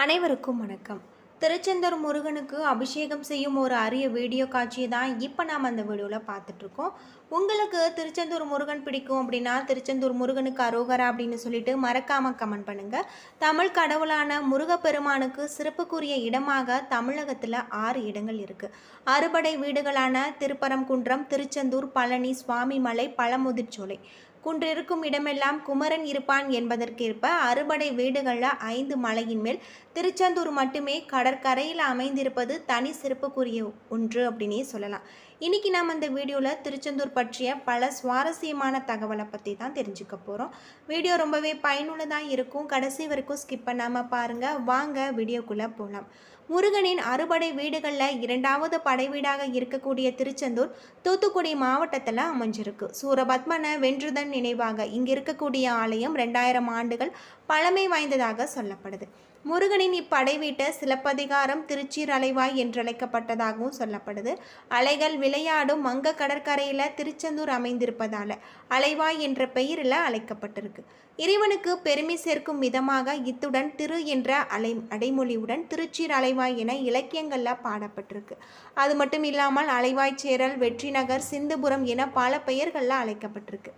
அனைவருக்கும் வணக்கம். திருச்செந்தூர் முருகனுக்கு அபிஷேகம் செய்யும் ஒரு அரிய வீடியோ காட்சியை தான் இப்போ நாம் அந்த வீடியோவில் பார்த்துட்ருக்கோம் உங்களுக்கு திருச்செந்தூர் முருகன் பிடிக்கும் அப்படின்னா திருச்செந்தூர் முருகனுக்கு அரோகரா அப்படின்னு சொல்லிட்டு மறக்காமல் கமெண்ட் பண்ணுங்கள் தமிழ் கடவுளான முருகப்பெருமானுக்கு சிறப்புக்குரிய இடமாக தமிழகத்தில் ஆறு இடங்கள் இருக்குது அறுபடை வீடுகளான திருப்பரங்குன்றம் திருச்செந்தூர் பழனி சுவாமிமலை பழமுதிர்ச்சோலை குன்றிருக்கும் இடமெல்லாம் குமரன் இருப்பான் என்பதற்கேற்ப அறுபடை வீடுகளில் ஐந்து மலையின் மேல் திருச்செந்தூர் மட்டுமே கடற்கரையில் அமைந்திருப்பது தனி சிறப்புக்குரிய ஒன்று அப்படின்னே சொல்லலாம். இன்னைக்கு நாம் அந்த வீடியோவில் திருச்செந்தூர் பற்றிய பல சுவாரஸ்யமான தகவலை பற்றி தான் தெரிஞ்சுக்க போகிறோம் வீடியோ ரொம்பவே பயனுள்ளதாக இருக்கும். கடைசி வரைக்கும் ஸ்கிப் பண்ணாமல் பாருங்கள் வாங்க வீடியோக்குள்ளே போகலாம் முருகனின் அறுபடை வீடுகளில் இரண்டாவது படை வீடாக இருக்கக்கூடிய திருச்செந்தூர் தூத்துக்குடி மாவட்டத்தில் அமைஞ்சிருக்கு. சூரபத்மனை வென்றுதன் நினைவாக இங்கு இருக்கக்கூடிய ஆலயம் ரெண்டாயிரம் ஆண்டுகள் பழமை வாய்ந்ததாக சொல்லப்படுது. முருகனின் இப்படை வீட்ட சிலப்பதிகாரம் திருச்சீர் அலைவாய் என்றழைக்கப்பட்டதாகவும் சொல்லப்படுது. அலைகள் விளையாடும் மங்க கடற்கரையில் திருச்செந்தூர் அமைந்திருப்பதால் அலைவாய் என்ற பெயரில் அழைக்கப்பட்டிருக்கு. இறைவனுக்கு பெருமை சேர்க்கும் விதமாக இத்துடன் திரு என்ற அலை அடைமொழியுடன் திருச்சீர் அலைவாய் என இலக்கியங்களில் பாடப்பட்டிருக்கு. அது மட்டும் இல்லாமல் அலைவாய் சேரல் வெற்றிநகர் சிந்துபுரம் என பல பெயர்களில் அழைக்கப்பட்டிருக்கு.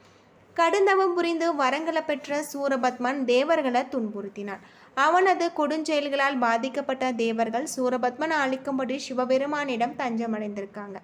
கடுந்தவம் புரிந்து வரங்களை பெற்ற சூரபத்மன் தேவர்களை துன்புறுத்தினான். அவனது கொடுஞ்செயல்களால் பாதிக்கப்பட்ட தேவர்கள் சூரபத்மனை அழிக்கும்படி சிவபெருமானிடம் தஞ்சமடைந்திருக்காங்க.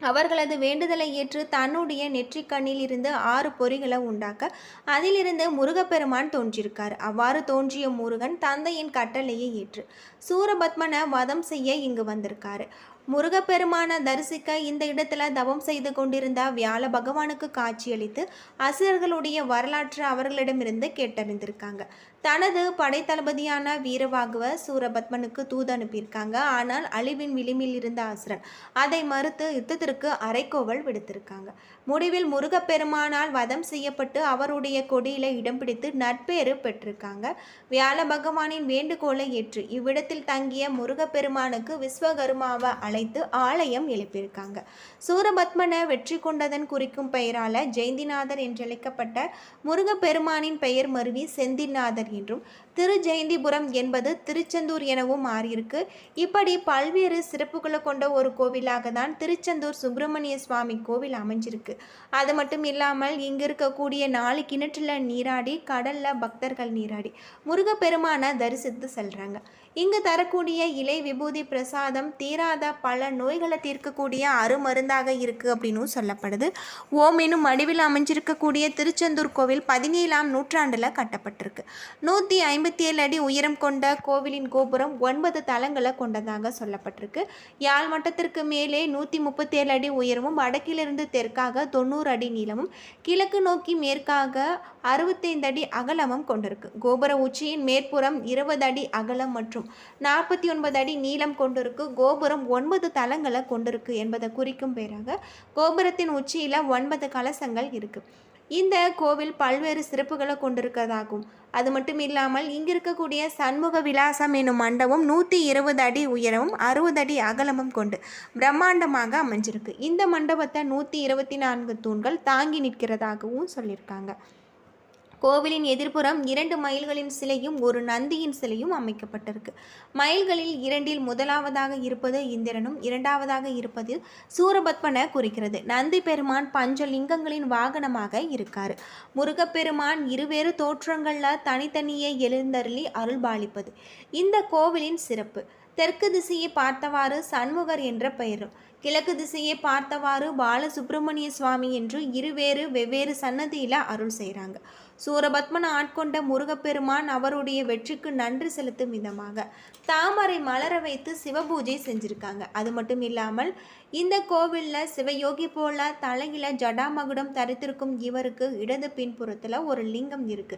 அவர்களது வேண்டுதலை ஏற்று தன்னுடைய நெற்றிக்கண்ணில் இருந்து ஆறு பொறிகளை உண்டாக்க அதிலிருந்து முருகப்பெருமான் தோன்றியிருக்கார். அவ்வாறு தோன்றிய முருகன் தந்தையின் கட்டளையை ஏற்று சூரபத்மனை வதம் செய்ய இங்கு வந்திருக்காரு. முருகப்பெருமான தரிசிக்க இந்த இடத்துல தவம் செய்து கொண்டிருந்த வியாழ பகவானுக்கு காட்சியளித்து அசுரர்களுடைய வரலாற்று அவர்களிடமிருந்து கேட்டறிந்திருக்காங்க. தனது படைத்தளபதியான வீரவாகுவ சூரபத்மனுக்கு தூது அனுப்பியிருக்காங்க. ஆனால் அழிவின் விளிம்பில் இருந்த அசுரன் அதை மறுத்து யுத்தத்திற்கு அரைக்கோவல் விடுத்திருக்காங்க. முடிவில் முருகப்பெருமானால் வதம் செய்யப்பட்டு அவருடைய கொடியில இடம் பிடித்து நட்பேறு பெற்றிருக்காங்க. வியாழ பகவானின் வேண்டுகோளை ஏற்று இவ்விடத்தில் தங்கிய முருகப்பெருமானுக்கு விஸ்வகருமாவை அழைத்து ஆலயம் எழுப்பியிருக்காங்க. சூரபத்மனை வெற்றி கொண்டதன் குறிக்கும் பெயரால ஜெயந்திநாதர் என்றழைக்கப்பட்ட முருகப்பெருமானின் பெயர் மருவி செந்திநாதர் என்றும் திரு ஜெயந்திபுரம் என்பது திருச்செந்தூர் எனவும் மாறியிருக்கு. இப்படி பல்வேறு சிறப்புகளை கொண்ட ஒரு கோவிலாக தான் திருச்செந்தூர் சுப்பிரமணிய சுவாமி கோவில் அமைஞ்சிருக்கு. அது மட்டும் இல்லாமல் இங்கு இருக்கக்கூடிய நாலு கிணற்றில் நீராடி கடல்ல பக்தர்கள் நீராடி முருகப்பெருமானை தரிசித்து செல்றாங்க. இங்கு தரக்கூடிய இலை விபூதி பிரசாதம் தீராத பல நோய்களை தீர்க்கக்கூடிய அருமருந்தாக இருக்குது அப்படின்னும் சொல்லப்படுது. ஓம் எனும் வடிவில் அமைஞ்சிருக்கக்கூடிய திருச்செந்தூர் கோவில் பதினேழாம் நூற்றாண்டில் கட்டப்பட்டிருக்கு. நூற்றி ஐம்பத்தி ஏழு அடி உயரம் கொண்ட கோவிலின் கோபுரம் ஒன்பது தளங்களை கொண்டதாக சொல்லப்பட்டிருக்கு. யாழ் மட்டத்திற்கு மேலே நூற்றி முப்பத்தேழு அடி உயரமும் வடக்கிலிருந்து தெற்காக தொண்ணூறு அடி நீளமும் கிழக்கு நோக்கி மேற்காக அறுபத்தைந்து அடி அகலமும் கொண்டிருக்கு. கோபுர உச்சியின் மேற்புறம் இருபது அடி அகலம் மற்றும் நாற்பத்தி ஒன்பது அடி நீளம் கொண்டிருக்கு. கோபுரம் ஒன்பது தளங்களை கொண்டிருக்கு என்பதை குறிக்கும் பேராக கோபுரத்தின் உச்சியில் ஒன்பது கலசங்கள் இருக்குது இந்த கோவில் பல்வேறு சிறப்புகளை கொண்டிருக்கிறதாகும் அது மட்டும் இல்லாமல் இங்கு இருக்கக்கூடிய சண்முக விலாசம் என்னும் மண்டபம் நூற்றி இருபது அடி உயரமும் அறுபது அடி அகலமும் கொண்டு பிரம்மாண்டமாக அமைஞ்சிருக்கு. இந்த மண்டபத்தை நூற்றி இருபத்தி நான்கு தூண்கள் தாங்கி நிற்கிறதாகவும் சொல்லியிருக்காங்க. கோவிலின் எதிர்ப்புறம் இரண்டு மயில்களின் சிலையும் ஒரு நந்தியின் சிலையும் அமைக்கப்பட்டிருக்கு. மயில்களில் இரண்டில் முதலாவதாக இருப்பது இந்திரனும் இரண்டாவதாக இருப்பது சூரபத்மனை குறிக்கிறது. நந்தி பெருமான் பஞ்சலிங்கங்களின் வாகனமாக இருக்கார். முருகப்பெருமான் இருவேறு தோற்றங்களில் தனித்தனியே எழுந்தருளி அருள்பாலிப்பது. இந்த கோவிலின் சிறப்பு. தெற்கு திசையை பார்த்தவாறு சண்முகர் என்ற பெயரும் கிழக்கு திசையை பார்த்தவாறு பாலசுப்பிரமணிய சுவாமி என்று இருவேறு வெவ்வேறு சன்னதியில் அருள் செய்கிறாங்க சூரபத்மன் ஆட்கொண்ட முருகப்பெருமான் அவருடைய வெற்றிக்கு நன்றி செலுத்தும் விதமாக தாமரை மலர வைத்து சிவபூஜை செஞ்சுருக்காங்க. அது மட்டும் இல்லாமல் இந்த கோவிலில் சிவயோகி போல தலையில ஜடாமகுடம் தரித்திருக்கும் இவருக்கு இடது பின்புறத்தில் ஒரு லிங்கம் இருக்கு.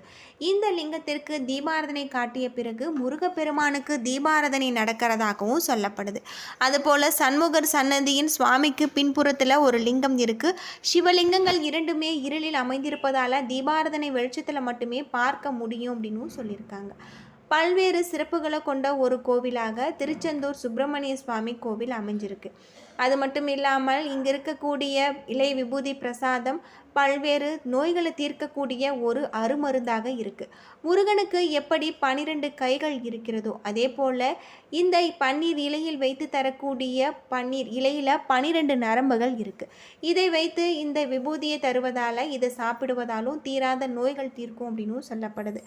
இந்த லிங்கத்திற்கு தீபாரதனை காட்டிய பிறகு முருகப்பெருமானுக்கு தீபாரதனை நடக்கிறதாகவும் சொல்லப்படுது. அதுபோல சண்முகர் சன்னதியின் சுவாமிக்கு பின்புறத்தில் ஒரு லிங்கம் இருக்கு. சிவலிங்கங்கள் இரண்டுமே இருளில் அமைந்திருப்பதால தீபாரதனை வெளிச்சத்தில் மட்டுமே பார்க்க முடியும் அப்படின்னு சொல்லியிருக்காங்க. பல்வேறு சிறப்புகளை கொண்ட ஒரு கோவிலாக திருச்செந்தூர் சுப்பிரமணிய சுவாமி கோவில் அமைஞ்சிருக்கு. அது மட்டும் இல்லாமல் இங்கே இருக்கக்கூடிய இலை விபூதி பிரசாதம் பல்வேறு நோய்களை தீர்க்கக்கூடிய ஒரு அருமருந்தாக இருக்குது முருகனுக்கு எப்படி பன்னிரண்டு கைகள் இருக்கிறதோ அதே போல் இந்த பன்னீர் இலையில் வைத்து தரக்கூடிய பன்னீர் இலையில் பனிரெண்டு நரம்புகள் இருக்குது இதை வைத்து இந்த விபூதியை தருவதால் இதை சாப்பிடுவதாலும் தீராத நோய்கள் தீர்க்கும் அப்படின்னு சொல்லப்படுது.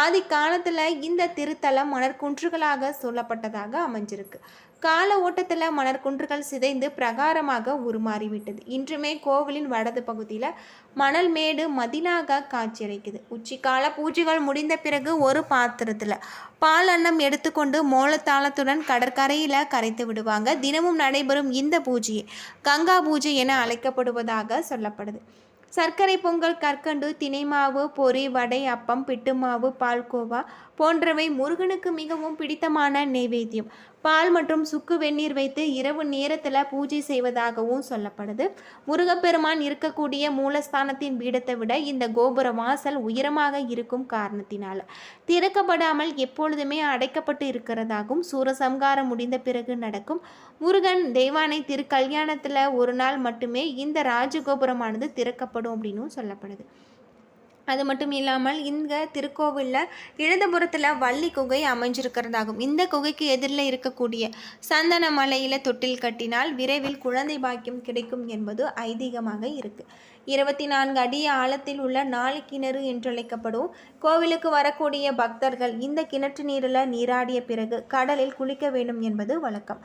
ஆதி காலத்தில் இந்த திருத்தலம் மணற்குன்றுகளாக சொல்லப்பட்டதாக அமைஞ்சிருக்கு. கால ஓட்டத்தில் மணற்குன்றுகள் சிதைந்து பிரகாரமாக உருமாறிவிட்டது. இன்றுமே கோவிலின் வடது பகுதியில் மணல் மேடு மதிலாக காட்சியளிக்குது. உச்சிக்கால பூஜைகள் முடிந்த பிறகு ஒரு பாத்திரத்தில் பால் அன்னம் எடுத்துக்கொண்டு மோளத்தாளத்துடன் கடற்கரையில் கரைத்து விடுவாங்க. தினமும் நடைபெறும் இந்த பூஜையை கங்கா பூஜை என அழைக்கப்படுவதாக சொல்லப்படுது. சர்க்கரை பொங்கல் கற்கண்டு தினைமாவு பொரி வடை அப்பம் பிட்டுமாவு பால்கோவா போன்றவை முருகனுக்கு மிகவும் பிடித்தமான நெய்வேத்தியம் பால் மற்றும் சுக்கு வெந்நீர் வைத்து இரவு நேரத்தில் பூஜை செய்வதாகவும் சொல்லப்படுது. முருகப்பெருமான் இருக்கக்கூடிய மூலஸ்தானத்தின் பீடத்தை விட இந்த கோபுர வாசல் உயரமாக இருக்கும் காரணத்தினால். திறக்கப்படாமல் எப்பொழுதுமே அடைக்கப்பட்டு இருக்கிறதாகவும் சூரசம்காரம் முடிந்த பிறகு நடக்கும். முருகன் தெய்வானை திருக்கல்யாணத்தில் ஒரு நாள் மட்டுமே இந்த ராஜகோபுரமானது திறக்கப்படும் அப்படின்னும் சொல்லப்படுது. அது மட்டும் இல்லாமல் இந்த திருக்கோவிலில் இடதுபுறத்தில் வள்ளி குகை அமைஞ்சிருக்கிறதாகும். இந்த குகைக்கு எதிரில் இருக்கக்கூடிய சந்தன மலையில் தொட்டில் கட்டினால் விரைவில் குழந்தை பாக்கியம் கிடைக்கும் என்பது ஐதீகமாக இருக்குது இருபத்தி நான்கு அடி ஆழத்தில் உள்ள நாலு கிணறு என்றழைக்கப்படும் கோவிலுக்கு வரக்கூடிய பக்தர்கள் இந்த கிணற்று நீரில் நீராடிய பிறகு கடலில் குளிக்க வேண்டும் என்பது வழக்கம்.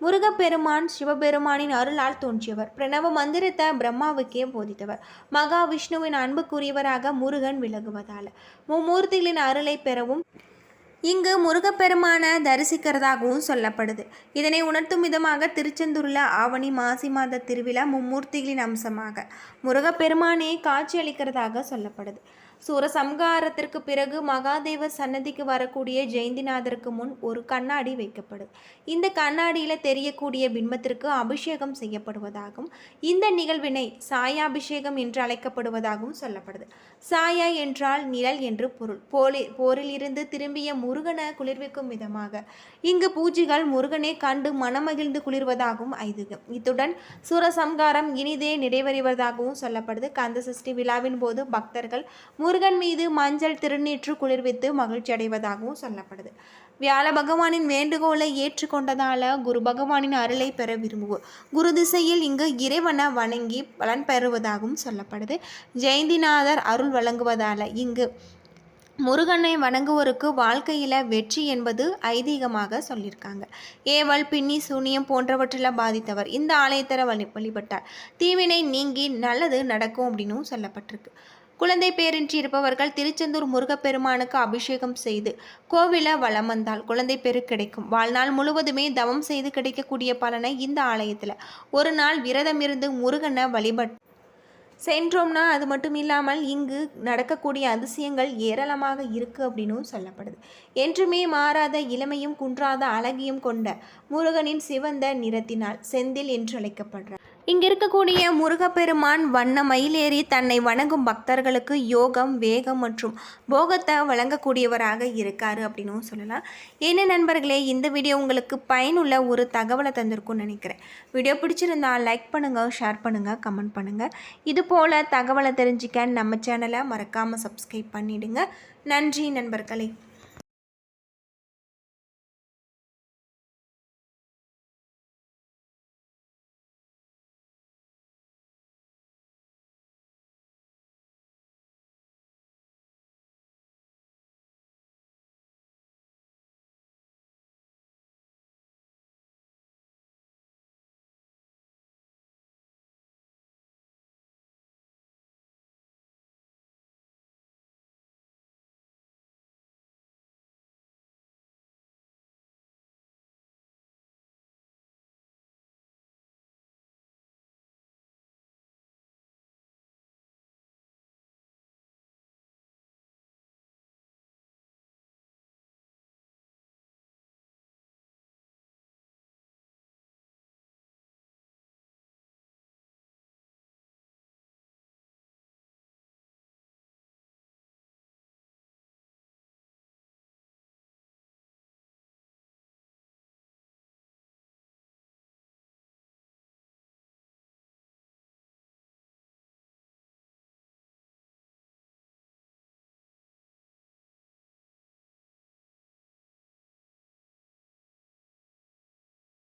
முருகப்பெருமான் சிவபெருமானின் அருளால் தோன்றியவர். பிரணவ மந்திரத்தை பிரம்மாவுக்கே போதித்தவர். மகாவிஷ்ணுவின் அன்புக்குரியவராக முருகன் விலகுவதால் மும்மூர்த்திகளின் அருளை பெறவும் இங்கு முருகப்பெருமான தரிசிக்கிறதாகவும் சொல்லப்படுது. இதனை உணர்த்தும் விதமாக திருச்செந்தூரில் ஆவணி மாசி மாத திருவிழா மும்மூர்த்திகளின் அம்சமாக முருகப்பெருமானே காட்சியளிக்கிறதாக சொல்லப்படுது. சூரசம்ஹாரத்திற்கு பிறகு மகாதேவர் சன்னதிக்கு வரக்கூடிய ஜெயந்திநாதருக்கு முன் ஒரு கண்ணாடி வைக்கப்படும் இந்த கண்ணாடியில் தெரியக்கூடிய பின்பத்திற்கு அபிஷேகம் செய்யப்படுவதாகவும் இந்த நிகழ்வினை சாயாபிஷேகம் என்று அழைக்கப்படுவதாகவும் சொல்லப்படுது. சாயா என்றால் நிழல் என்று பொருள். போலி போரிலிருந்து திரும்பிய முருகனை குளிர்விக்கும் விதமாக. இங்கு பூஜைகள் முருகனை கண்டு மனமகிழ்ந்து குளிர்வதாகவும் ஐதீகம். இத்துடன் சூரசம்ஹாரம் இனிதே நிறைவறிவதாகவும் சொல்லப்படுது. கந்த சஷ்டி விழாவின் போது பக்தர்கள் முருகன் மீது மஞ்சள் திருநீற்று குளிர்வித்து மகிழ்ச்சி அடைவதாகவும் சொல்லப்படுது. வியாழ பகவானின் வேண்டுகோளை ஏற்றுக்கொண்டதால குரு பகவானின் அருளை பெற விரும்புவோம். குரு திசையில் இங்கு இறைவனை வணங்கி பலன் பெறுவதாகவும் சொல்லப்படுது. ஜெயந்திநாதர் அருள் வழங்குவதால இங்கு முருகனை வணங்குவோருக்கு வாழ்க்கையில் வெற்றி என்பது ஐதீகமாக சொல்லியிருக்காங்க. ஏவல் பின்னி சூனியம் போன்றவற்றில் பாதித்தவர். இந்த ஆலயத்தர வழி வழிபட்டார். தீவினை நீங்கி நல்லது நடக்கும் அப்படின்னும் சொல்லப்பட்டிருக்கு. குழந்தை பேரின்றி இருப்பவர்கள் திருச்செந்தூர் முருகப்பெருமானுக்கு அபிஷேகம் செய்து கோவில வலம் வந்தால் குழந்தை பேரு கிடைக்கும். வாழ்நாள் முழுவதுமே தவம் செய்து கிடைக்கக்கூடிய பலனை இந்த ஆலயத்தில். ஒரு நாள் விரதம் இருந்து முருகனை வழிபட் சென்றோம்னா அது மட்டும் இல்லாமல் இங்கு நடக்கக்கூடிய அதிசயங்கள் ஏராளமாக இருக்குது அப்படின்னும் சொல்லப்படுது. என்றுமே மாறாத இளமையும் குன்றாத அழகியும் கொண்ட முருகனின் சிவந்த நிறத்தினால் செந்தில் என்று அழைக்கப்படுறார் இங்கே இருக்கக்கூடிய முருகப்பெருமான் வண்ண மயிலேறி தன்னை வணங்கும் பக்தர்களுக்கு யோகம் வேகம் மற்றும் போகத்தை வழங்கக்கூடியவராக இருக்காரு அப்படின்னும் சொல்லலாம். என்ன நண்பர்களே இந்த வீடியோ உங்களுக்கு பயனுள்ள ஒரு தகவலை தந்திருக்கும்னு நினைக்கிறேன். வீடியோ பிடிச்சிருந்தா லைக் பண்ணுங்கள் ஷேர் பண்ணுங்கள் கமெண்ட் பண்ணுங்கள் இது போல் தகவலை தெரிஞ்சிக்க நம்ம சேனலை மறக்காமல் சப்ஸ்கிரைப் பண்ணிவிடுங்க நன்றி நண்பர்களே.